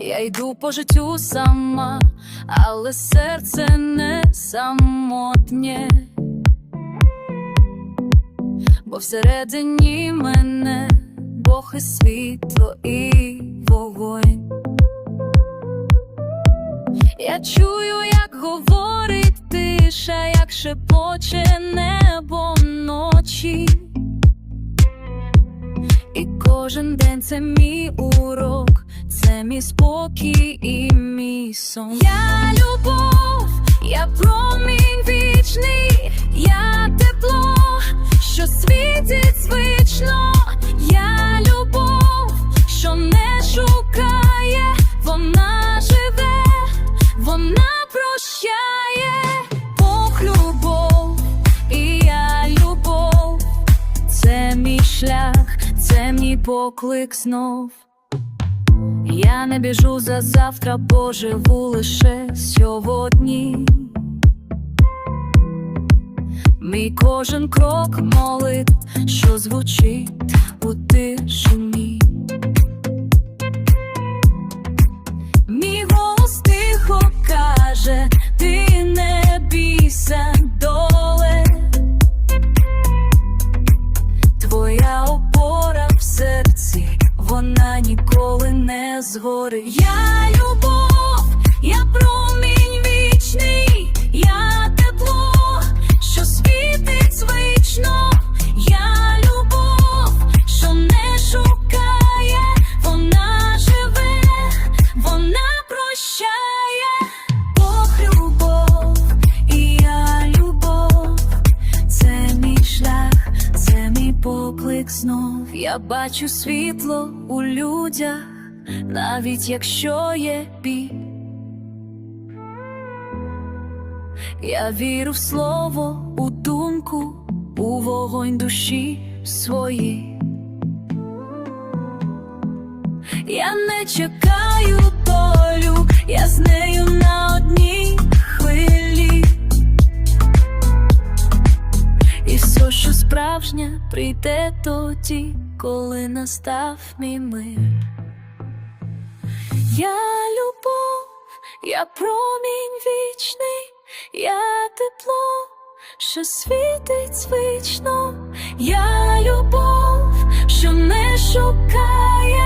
Я йду по життю сама, але серце не самотнє, бо всередині мене Бог і світло і вогонь. Я чую, як говорить тиша, як шепоче небо ночі. І кожен день це мій урок, це мій спокій і мій сон. Я любов, я промінь вічний, я тепло, що світить звично, я любов, що не шукає, вона живе, вона прощає, Бог і я любов. Це мій шлях, це мій поклик знов. Я не біжу за завтра, бо живу лише сьогодні. Мій кожен крок молит, що звучить у тишині. Не. Я любов, я промінь вічний, я тепло, що світить звично. Я любов, що не шукає, вона живе, вона прощає, Бог любов, і я любов. Це мій шлях, це мій поклик знов. Я бачу світло у людях, навіть якщо є біль. Я вірю в слово, у думку, у вогонь душі своїй. Я не чекаю долю, я з нею на одній хвилі. І все, що справжнє, прийде тоді, коли настав мій мир. Я любов, я промінь вічний, я тепло, що світить звично, я любов, що не шукає,